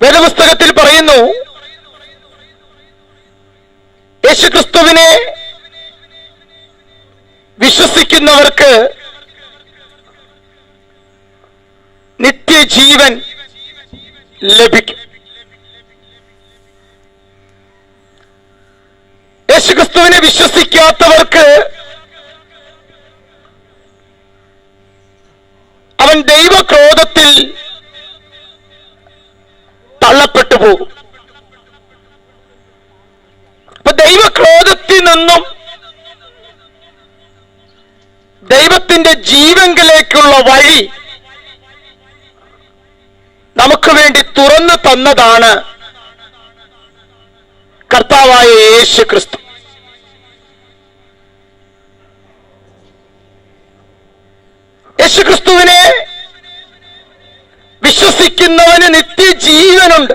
വേദപുസ്തകത്തിൽ പറയുന്നു യേശുക്രിസ്തുവിനെ വിശ്വസിക്കുന്നവർക്ക് നിത്യജീവൻ ലഭിക്കും. യേശുക്രിസ്തുവിനെ വിശ്വസിക്കാത്തവർക്ക് അവൻ ദൈവക്രോധത്തിൽ തള്ളപ്പെട്ടു പോകും. അപ്പൊ ദൈവക്രോധത്തിൽ നിന്നും ദൈവത്തിന്റെ ജീവങ്കിലേക്കുള്ള വഴി നമുക്ക് വേണ്ടി തുറന്നു തന്നതാണ് കർത്താവായ യേശു ക്രിസ്തു. യേശു ക്രിസ്തുവിനെ വിശ്വസിക്കുന്നവന് നിത്യജീവനുണ്ട്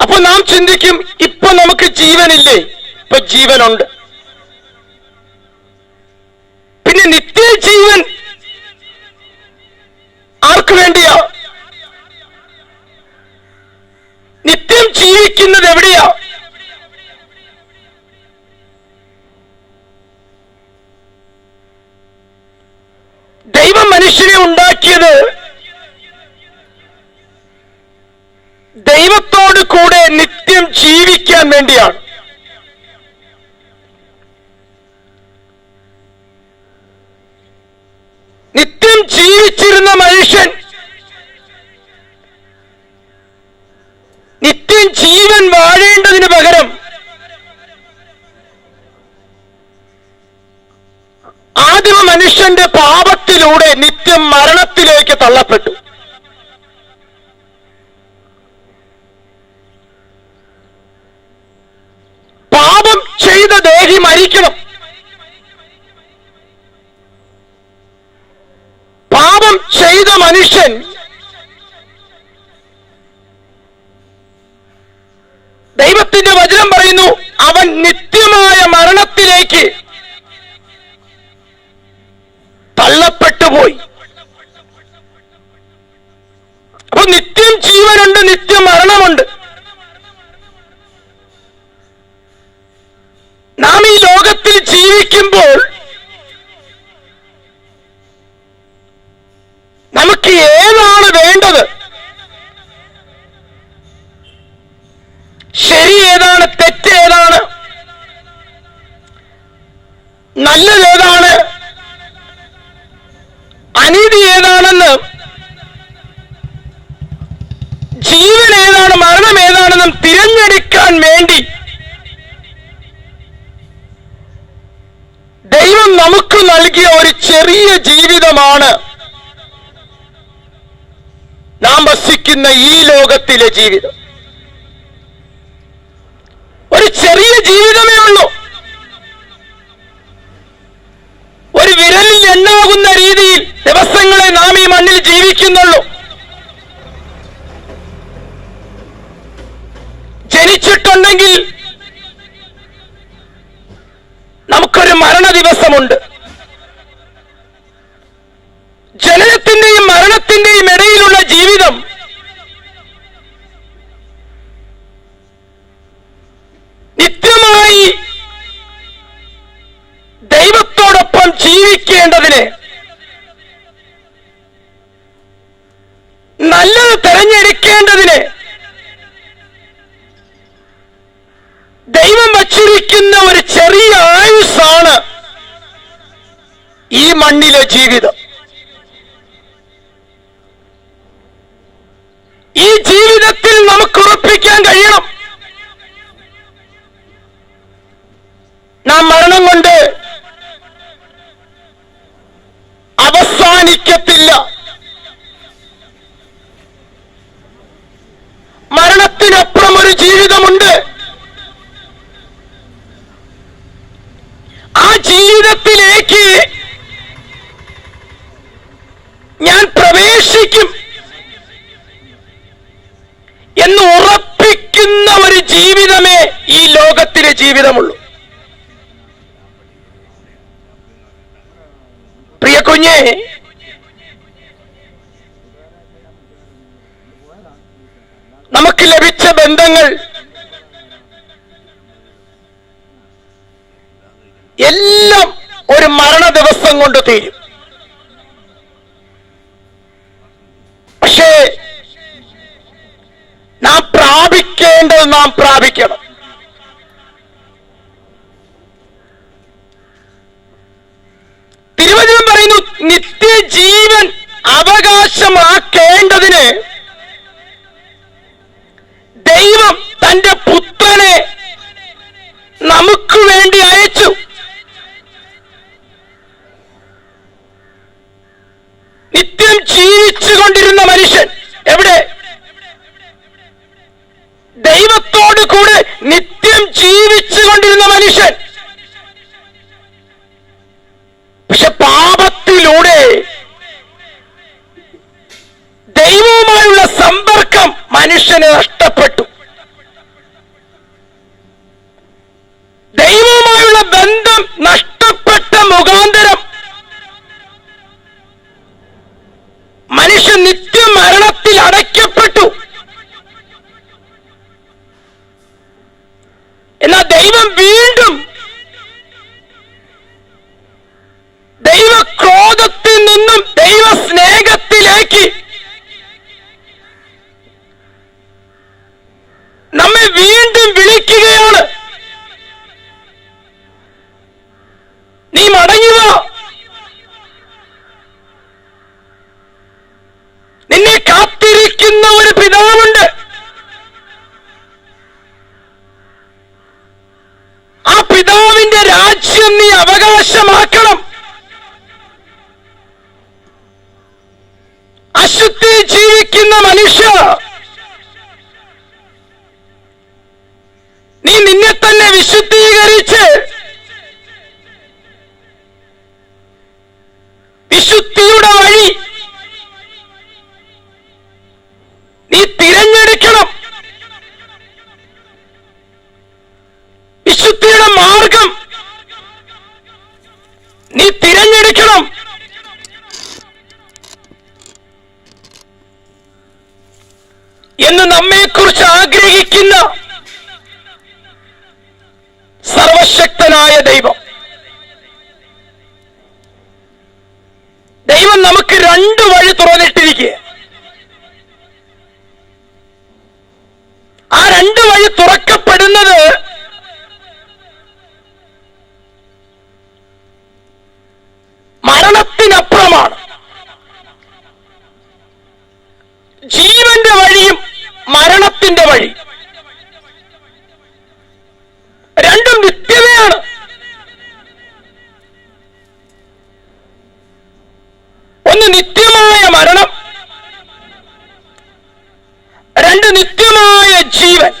അപ്പൊ നാം ചിന്തിക്കും ഇപ്പൊ നമുക്ക് ജീവനില്ലേ? ഇപ്പൊ ജീവനുണ്ട്. പിന്നെ നിത്യജീവൻ ആർക്കു വേണ്ടിയാ? നിത്യം ജീവിക്കുന്നത് എവിടെയാ ദൈവം മനുഷ്യനെ ഉണ്ടാക്കിയത് ദൈവത്തോട് കൂടെ നിത്യം ജീവിക്കാൻ വേണ്ടിയാണ്. നിത്യം ജീവിച്ചിരുന്ന മനുഷ്യൻ നിത്യം ജീവൻ വാഴേണ്ടതിന് പകരം ആദിമ മനുഷ്യന്റെ പാപത്തിലൂടെ നിത്യം മരണത്തിലേക്ക് തള്ളപ്പെട്ടു പാപം ദേഹി മരിക്കണം. പാപം ചെയ്ത മനുഷ്യൻ ദൈവത്തിന്റെ വചനം പറയുന്നു അവൻ നിത്യമായ മരണത്തിലേക്ക് തള്ളപ്പെട്ടുപോയി അപ്പൊ നിത്യം ജീവനുണ്ട് നിത്യം മരണമുണ്ട് നാം ഈ ലോകത്തിൽ ജീവിക്കുമ്പോൾ നമുക്ക് ഏതാണ് വേണ്ടത് ശരി ഏതാണ് തെറ്റ് ഏതാണ് നല്ലത് ഏതാണ് അനീതി ഏതാണെന്ന് ജീവൻ ഏതാണ് ഏതാണെന്നും തിരഞ്ഞെടുക്കാൻ വേണ്ടി ദൈവം നമുക്ക് നൽകിയ ഒരു ചെറിയ ജീവിതമാണ് നാം വസിക്കുന്ന ഈ ലോകത്തിലെ ജീവിതം. ഒരു ചെറിയ ജീവിതമേ ഉള്ളൂ. ഒരു വിരലിൽ എണ്ണാകുന്ന രീതിയിൽ ദിവസങ്ങളെ നാം ഈ മണ്ണിൽ ജീവിക്കുന്നുള്ളൂ ജനിച്ചിട്ടുണ്ടെങ്കിൽ നമുക്കൊരു മരണ ദിവസമുണ്ട് ജനനത്തിന്റെയും മരണത്തിന്റെയും ഇടയിലുള്ള ജീവിതം നിത്യമായി ദൈവത്തോടൊപ്പം ജീവിക്കേണ്ടതിന് നല്ലത് തെരഞ്ഞെടുക്കേണ്ടതിന് ദൈവം വച്ചിരിക്കുന്ന ഒരു ചെറിയ ആയുസാണ് ഈ മണ്ണിലെ ജീവിതം. ജീവിതത്തിലേക്ക് ഞാൻ പ്രവേശിക്കും എന്ന് ഉറപ്പിക്കുന്ന ഒരു ജീവിതമേ ഈ ലോകത്തിലെ ജീവിതമുള്ളൂ. പ്രിയ കുഞ്ഞെ നമുക്ക് ലഭിച്ച ബന്ധങ്ങൾ എല്ലാം ഒരു മരണ ദിവസം കൊണ്ട് തീരും. പക്ഷേ നാം പ്രാപിക്കേണ്ടത് നാം പ്രാപിക്കണം. തിരുവചനം പറയുന്നു നിത്യജീവൻ അവകാശമാക്കേണ്ടതിന് ദൈവം തന്റെ പുത്രനെ നമുക്ക് വേണ്ടി അയച്ചു നിത്യം ജീവിച്ചുകൊണ്ടിരുന്ന മനുഷ്യൻ. എവിടെ? ദൈവത്തോട് കൂടെ നിത്യം ജീവിച്ചുകൊണ്ടിരുന്ന മനുഷ്യൻ. ദൈവം വീണ്ടും നീ അവകാശമാക്കണം. അശുദ്ധി ജീവിക്കുന്ന മനുഷ്യ നീ നിന്നെ തന്നെ വിശുദ്ധീകരിച്ച് സർവശക്തനായ ദൈവം. ദൈവം നമുക്ക് രണ്ട് വഴി തുറന്നിട്ടിരിക്കുക ആ രണ്ട് വഴി തുറക്കപ്പെടുന്നത് മരണത്തിനപ്പുറമാണ്. ജീവന്റെ വഴിയും മരണത്തിന്റെ വഴി രണ്ടും നിത്യതയാണ് ഒന്ന് നിത്യമായ മരണം രണ്ട് നിത്യമായ ജീവൻ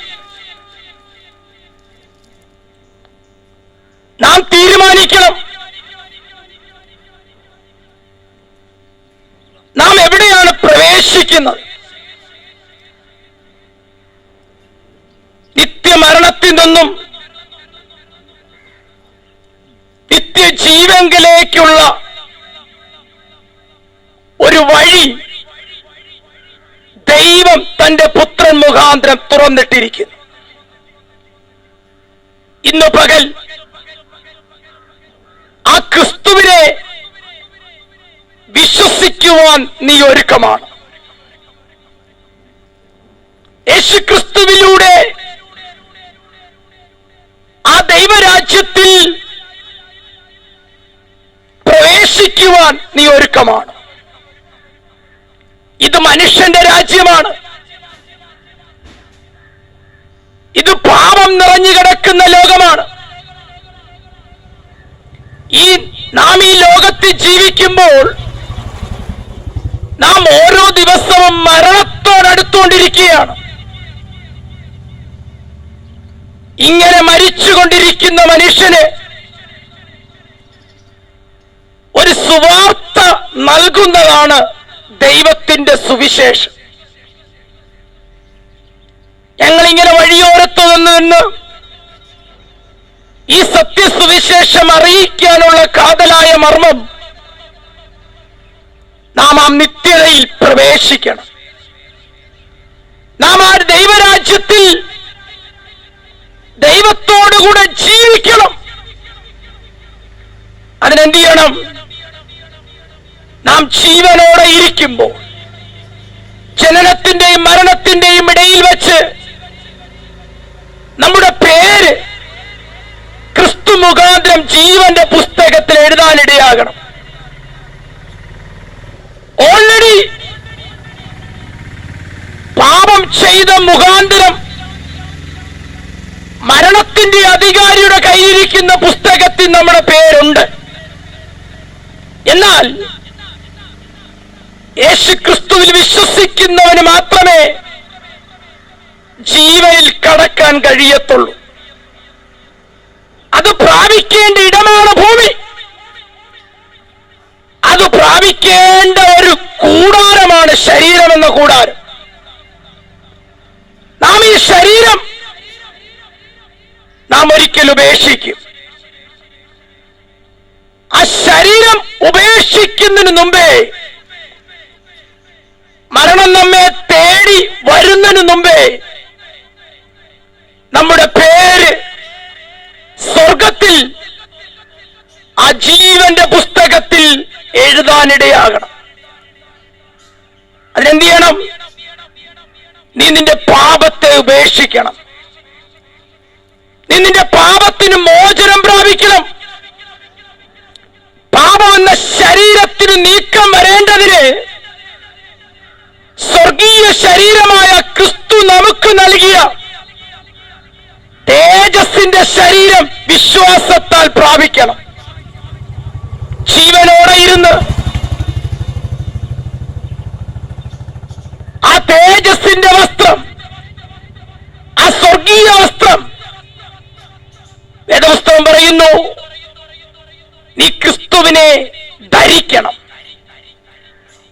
നാം തീരുമാനിക്കണം നാം എവിടെയാണ് പ്രവേശിക്കുന്നത് നിത്യമരണത്തിൽ നിന്നും നിത്യജീവങ്കിലേക്കുള്ള ഒരു വഴി ദൈവം തന്റെ പുത്രൻ മുഖാന്തരം തുറന്നിട്ടിരിക്കുന്നു. ഇന്ന് പകൽ ആ ക്രിസ്തുവിനെ വിശ്വസിക്കുവാൻ നീ ഒരുക്കമാണ് യേശുക്രിസ്തുവിലൂടെ ആ ദൈവരാജ്യത്തിൽ പ്രവേശിക്കുവാൻ നീ ഒരുക്കമാണ്. ഇത് മനുഷ്യന്റെ രാജ്യമാണ്. ഇത് പാപം നിറഞ്ഞു കിടക്കുന്ന ലോകമാണ്. ഈ നാം ഈ ലോകത്തിൽ ജീവിക്കുമ്പോൾ നാം ഓരോ ദിവസവും മരണത്തോടടുത്തുകൊണ്ടിരിക്കുകയാണ് ഇങ്ങനെ മരിച്ചുകൊണ്ടിരിക്കുന്ന മനുഷ്യന് ഒരു സുവാർത്ത നൽകുന്നതാണ് ദൈവത്തിന്റെ സുവിശേഷം. ഞങ്ങൾ ഇങ്ങനെ വഴിയോരത്ത് നിന്ന് നിന്ന് ഈ സത്യസുവിശേഷം അറിയിക്കാനുള്ള കാതലായ മർമ്മം നാം ആ നിത്യതയിൽ പ്രവേശിക്കണം. നാം ആ ദൈവരാജ്യത്തിൽ ദൈവത്തോടുകൂടെ ജീവിക്കണം. അതിനെന്ത് ചെയ്യണം? നാം ജീവനോടെ ഇരിക്കുമ്പോൾ ജനനത്തിന്റെയും മരണത്തിന്റെയും ഇടയിൽ വെച്ച് നമ്മുടെ പേര് ക്രിസ്തു മുഖാന്തരം ജീവന്റെ പുസ്തകത്തിൽ എഴുതാനിടയാകണം. ഓൾറെഡി പാപം ചെയ്ത മുഖാന്തരം അധികാരിയുടെ കയ്യിലിരിക്കുന്ന പുസ്തകത്തിൽ നമ്മുടെ പേരുണ്ട്. എന്നാൽ യേശു ക്രിസ്തുവിൽ വിശ്വസിക്കുന്നവന് മാത്രമേ ജീവനിൽ കടക്കാൻ കഴിയത്തുള്ളൂ. അത് പ്രാപിക്കേണ്ട ഇടമാണ് ഭൂമി. അത് പ്രാപിക്കേണ്ട ഒരു കൂടാരമാണ് ശരീരം എന്ന കൂടാരം. നാം ഈ ശരീരം നാം ഒരിക്കൽ ഉപേക്ഷിക്കും. ആ ശരീരം ഉപേക്ഷിക്കുന്നതിന് മുമ്പേ മരണം നമ്മെ തേടി വരുന്നതിന് മുമ്പേ നമ്മുടെ പേര് സ്വർഗത്തിൽ ആ ജീവന്റെ പുസ്തകത്തിൽ എഴുതാനിടയാകണം. അതിനെന്ത് ചെയ്യണം? നീ നിന്റെ പാപത്തെ ഉപേക്ഷിക്കണം. നീ നിന്റെ പാപത്തിന് മോചനം പ്രാപിക്കണം. പാപം എന്ന ശരീരത്തിന് നീക്കം വരേണ്ടതിന് സ്വർഗീയ ശരീരമായ ക്രിസ്തു നമുക്ക് നൽകിയ തേജസിന്റെ ശരീരം വിശ്വാസത്താൽ പ്രാപിക്കണം. ജീവനോടെ ഇരുന്ന് ആ തേജസിന്റെ വസ്ത്രം വേദപുസ്തകം പറയുന്നു. നീ ക്രിസ്തുവിനെ ധരിക്കണം.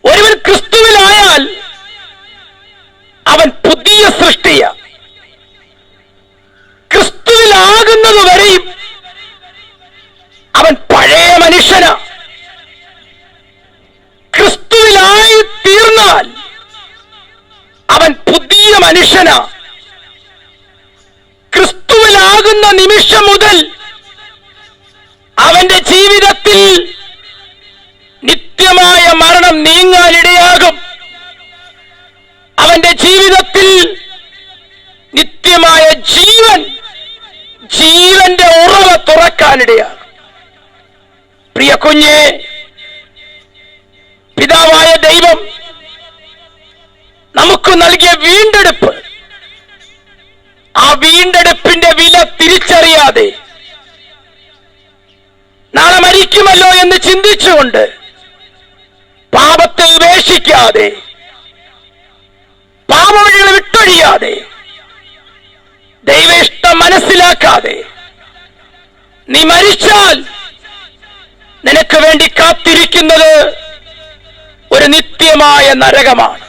ഒരുവൻ ക്രിസ്തുവിലായാൽ കുഞ്ഞെ പിതാവായ ദൈവം നമുക്ക് നൽകിയ വീണ്ടെടുപ്പ്. ആ വീണ്ടെടുപ്പിന്റെ വില തിരിച്ചറിയാതെ നാളെ മരിക്കുമല്ലോ എന്ന് ചിന്തിച്ചുകൊണ്ട് പാപത്തെ ഉപേക്ഷിക്കാതെ പാപവഴികൾ വിട്ടൊഴിയാതെ ദൈവ ഇഷ്ടം മനസ്സിലാക്കാതെ നീ മരിച്ചാൽ നിനക്ക് വേണ്ടി കാത്തിരിക്കുന്നത് ഒരു നിത്യമായ നരകമാണ്.